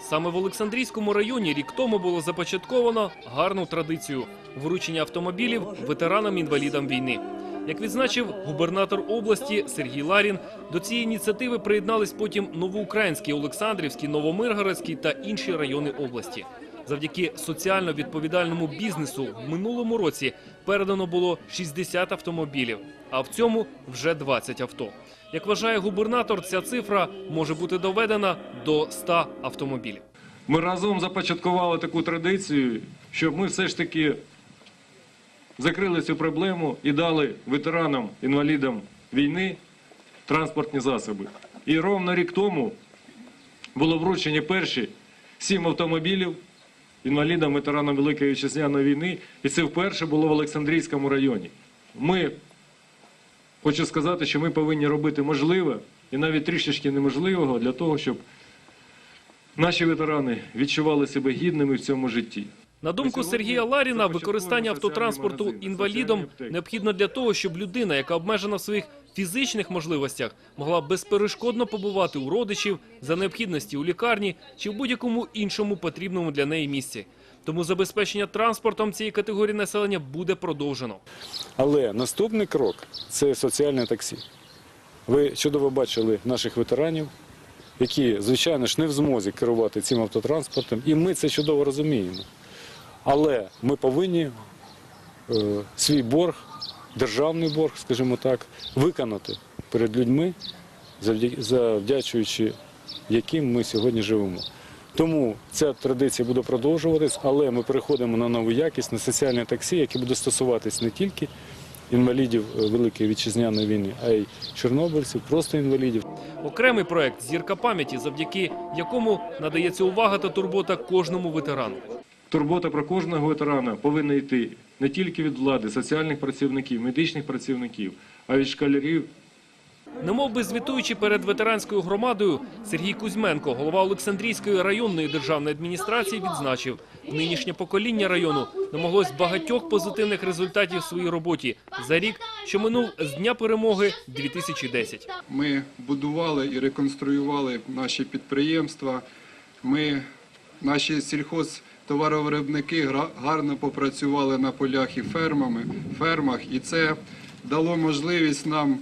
Саме в Олександрійському районі рік тому було започатковано гарну традицію вручення автомобілів ветеранам-інвалідам війни. Як відзначив губернатор області Сергій Ларін, до цієї ініціативи приєднались потім Новоукраїнський, Олександрівський, Новомиргородський та інші райони області. Завдяки соціально відповідальному бізнесу в минулому році передано було 60 автомобілів, а в цьому вже 20 авто. Як вважає губернатор, ця цифра може бути доведена до 100 автомобілів. Ми разом започаткували таку традицію, щоб ми все ж таки закрили цю проблему і дали ветеранам, інвалідам війни транспортні засоби. І ровно рік тому було вручені перші сім автомобілів інвалідам, ветеранам Великої Вітчизняної війни, і це вперше було в Олександрійському районі. Ми хочу сказати, що ми повинні робити можливе і навіть трішечки неможливого для того, щоб наші ветерани відчували себе гідними в цьому житті. На думку Сергія Ларіна, використання автотранспорту інвалідом необхідно для того, щоб людина, яка обмежена в своїх фізичних можливостях, могла безперешкодно побувати у родичів за необхідності у лікарні чи в будь-якому іншому потрібному для неї місці. Тому забезпечення транспортом цієї категорії населення буде продовжено. Але наступний крок це соціальне таксі. Ви чудово бачили наших ветеранів, які, звичайно ж, не в змозі керувати цим автотранспортом, і ми це чудово розуміємо. Але ми повинні е, свій борг, державний борг, скажімо так, виконати перед людьми, завдя- завдячуючи яким ми сьогодні живемо. Тому ця традиція буде продовжуватись, але ми переходимо на нову якість, на соціальне таксі, яке буде стосуватись не тільки інвалідів е, Великої вітчизняної війни, а й чорнобильців, просто інвалідів. Окремий проект Зірка пам'яті, завдяки якому надається увага та турбота кожному ветерану. Турбота про кожного ветерана повинна йти не тільки від влади, соціальних працівників, медичних працівників, а від школярів Немов би звітуючи перед ветеранською громадою, Сергій Кузьменко, голова Олександрійської районної державної адміністрації, відзначив, нинішнє покоління району домоглось багатьох позитивних результатів в своїй роботі за рік, що минув з дня перемоги 2010. Ми будували і реконструювали наші підприємства. Ми, наші сільхозтоваровиробники гра- гарно попрацювали на полях і фермами, фермах, і це дало можливість нам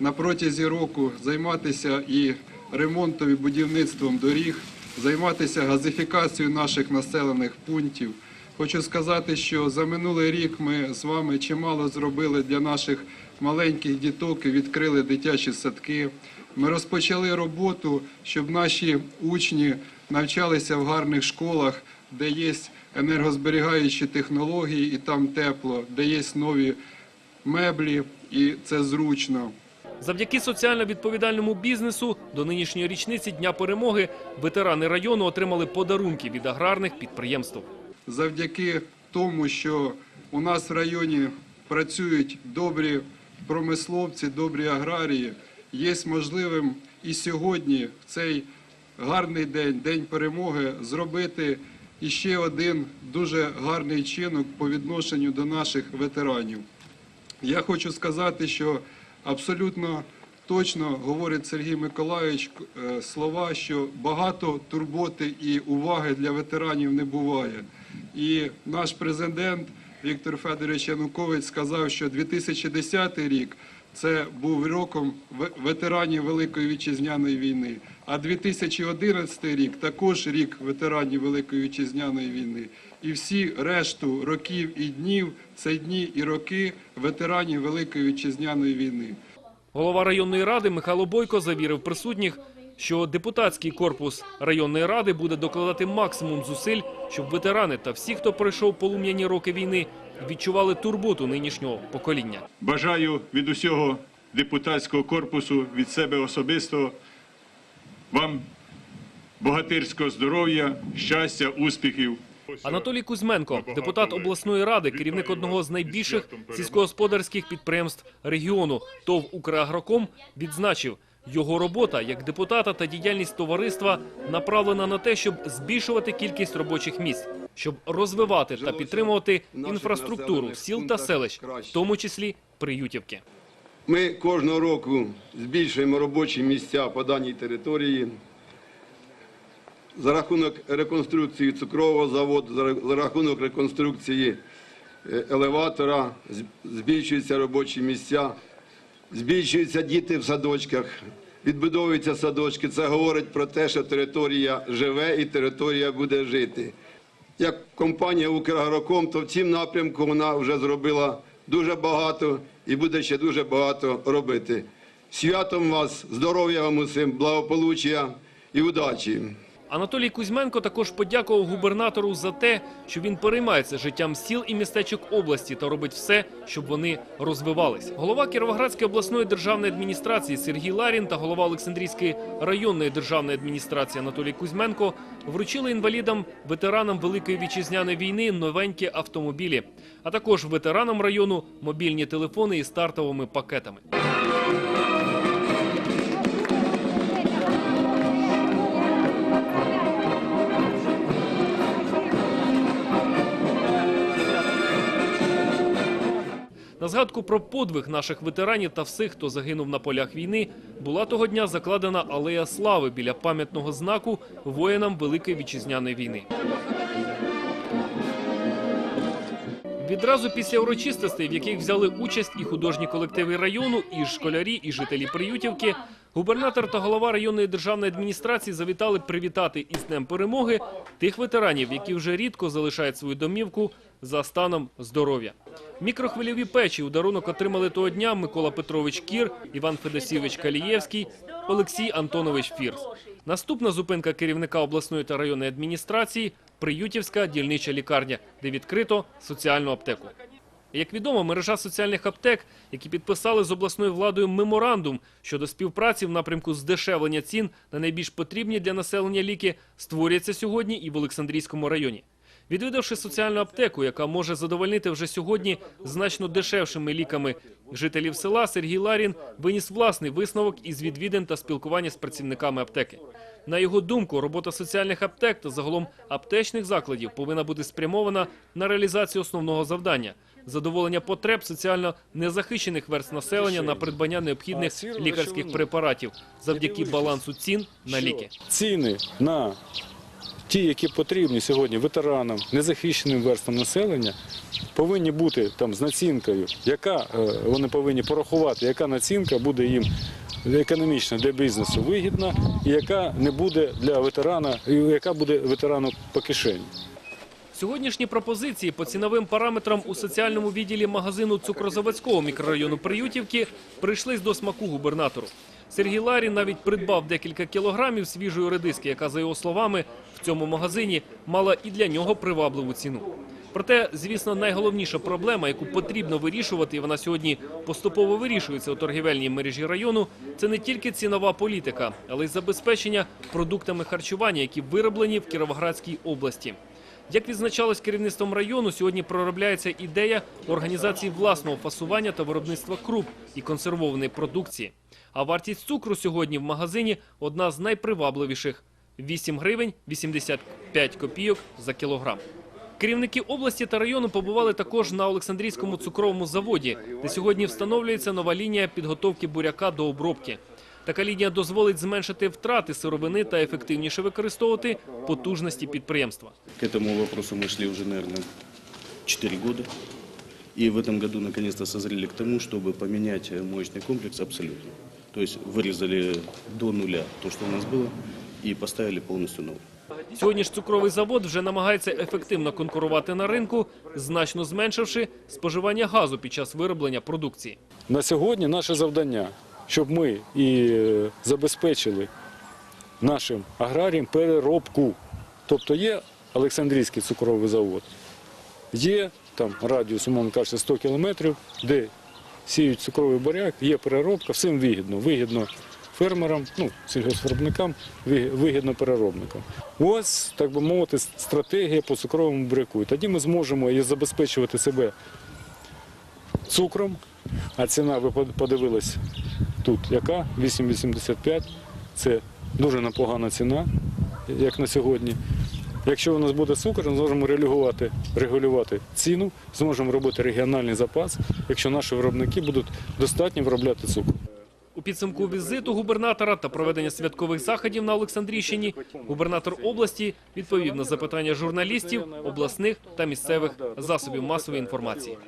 на протязі року займатися і ремонтом і будівництвом доріг, займатися газифікацією наших населених пунктів. Хочу сказати, що за минулий рік ми з вами чимало зробили для наших маленьких діток і відкрили дитячі садки. Ми розпочали роботу, щоб наші учні навчалися в гарних школах, де є енергозберігаючі технології, і там тепло, де є нові меблі, і це зручно. Завдяки соціально відповідальному бізнесу до нинішньої річниці Дня перемоги ветерани району отримали подарунки від аграрних підприємств. завдяки тому, що у нас в районі працюють добрі промисловці, добрі аграрії, є можливим і сьогодні, в цей гарний день, день перемоги, зробити іще один дуже гарний чинок по відношенню до наших ветеранів. Я хочу сказати, що абсолютно точно говорить Сергій Миколайович е, слова, що багато турботи і уваги для ветеранів не буває. І наш президент Віктор Федорович Янукович сказав, що 2010 рік це був роком ве- ветеранів Великої вітчизняної війни. А 2011 рік також рік ветеранів Великої вітчизняної війни. І всі решту років і днів це дні і роки ветеранів Великої вітчизняної війни. Голова районної ради Михайло Бойко завірив присутніх, що депутатський корпус районної ради буде докладати максимум зусиль, щоб ветерани та всі, хто пройшов полум'яні роки війни, відчували турботу нинішнього покоління. Бажаю від усього депутатського корпусу, від себе особисто вам богатирського здоров'я, щастя, успіхів. Анатолій Кузьменко, депутат обласної ради, керівник одного з найбільших сільськогосподарських підприємств регіону ТОВ «Украгроком», відзначив, його робота як депутата та діяльність товариства направлена на те, щоб збільшувати кількість робочих місць, щоб розвивати та підтримувати інфраструктуру сіл та селищ, в тому числі приютівки. Ми кожного року збільшуємо робочі місця по даній території. за рахунок реконструкції цукрового заводу, за рахунок реконструкції е, елеватора, збільшуються робочі місця, збільшуються діти в садочках, відбудовуються садочки. Це говорить про те, що територія живе і територія буде жити. Як компанія «Украгроком», то в цім напрямку вона вже зробила дуже багато і буде ще дуже багато робити. Святом вас, здоров'я вам усім, благополуччя і удачі! Анатолій Кузьменко також подякував губернатору за те, що він переймається життям сіл і містечок області та робить все, щоб вони розвивались. Голова Кіровоградської обласної державної адміністрації Сергій Ларін та голова Олександрійської районної державної адміністрації Анатолій Кузьменко вручили інвалідам, ветеранам Великої вітчизняної війни новенькі автомобілі, а також ветеранам району мобільні телефони із стартовими пакетами. На згадку про подвиг наших ветеранів та всіх, хто загинув на полях війни, була того дня закладена алея слави біля пам'ятного знаку воїнам Великої вітчизняної війни. Відразу після урочистостей, в яких взяли участь і художні колективи району, і школярі, і жителі Приютівки, губернатор та голова районної державної адміністрації завітали привітати із Днем перемоги тих ветеранів, які вже рідко залишають свою домівку за станом здоров'я. Мікрохвильові печі у дарунок отримали того дня Микола Петрович Кір, Іван Федосійович Калієвський, Олексій Антонович Фірс. Наступна зупинка керівника обласної та районної адміністрації Приютівська дільнича лікарня, де відкрито соціальну аптеку. Як відомо, мережа соціальних аптек, які підписали з обласною владою меморандум щодо співпраці в напрямку здешевлення цін на найбільш потрібні для населення ліки, створюється сьогодні і в Олександрійському районі. Відвідавши соціальну аптеку, яка може задовольнити вже сьогодні значно дешевшими ліками жителів села, Сергій Ларін виніс власний висновок із відвідин та спілкування з працівниками аптеки. На його думку, робота соціальних аптек та загалом аптечних закладів повинна бути спрямована на реалізацію основного завдання задоволення потреб соціально незахищених верст населення на придбання необхідних лікарських препаратів завдяки балансу цін на ліки. ціни на ті, які потрібні сьогодні ветеранам, незахищеним верстам населення, повинні бути там з націнкою, яка е, вони повинні порахувати, яка націнка буде їм економічно для бізнесу вигідна, і яка не буде для ветерана, яка буде ветерану по кишені. Сьогоднішні пропозиції по ціновим параметрам у соціальному відділі магазину цукрозаводського мікрорайону Приютівки прийшлись до смаку губернатору. Сергій Ларін навіть придбав декілька кілограмів свіжої редиски, яка, за його словами, в цьому магазині мала і для нього привабливу ціну. Проте, звісно, найголовніша проблема, яку потрібно вирішувати, і вона сьогодні поступово вирішується у торгівельній мережі району, це не тільки цінова політика, але й забезпечення продуктами харчування, які вироблені в Кіровоградській області. Як відзначалось керівництвом району, сьогодні проробляється ідея організації власного фасування та виробництва круп і консервованої продукції. А вартість цукру сьогодні в магазині одна з найпривабливіших – 8 гривень 85 копійок за кілограм. Керівники області та району побували також на Олександрійському цукровому заводі, де сьогодні встановлюється нова лінія підготовки буряка до обробки. Така лінія дозволить зменшити втрати сировини та ефективніше використовувати потужності підприємства. К этому вопросу мы шли уже, наверное, 4 года. И в этом году наконец-то созрели к тому, чтобы поменять э, моечный комплекс абсолютно. То есть вырезали до нуля то, что у нас было, и поставили полностью новый. Сьогодні ж цукровий завод вже намагається ефективно конкурувати на ринку, значно зменшивши споживання газу під час вироблення продукції. На сьогодні наше завдання, щоб ми і е, забезпечили нашим аграріям переробку. Тобто є Олександрійський цукровий завод, є там радіус, умовно кажучи, 100 кілометрів, де сіють цукровий буряк, є переробка, всім вигідно. Вигідно фермерам, ну, сільгоспвиробникам, вигідно переробникам. Ось, так би мовити, стратегія по цукровому буряку. І тоді ми зможемо і забезпечувати себе цукром, а ціна, ви под- подивились тут, яка? 8,85. Це дуже непогана ціна, як на сьогодні. Якщо у нас буде сукор, ми зможемо регулювати регулювати ціну, зможемо робити регіональний запас, якщо наші виробники будуть достатньо виробляти цукор. У підсумку візиту губернатора та проведення святкових заходів на Олександрійщині, губернатор області відповів на запитання журналістів, обласних та місцевих засобів масової інформації.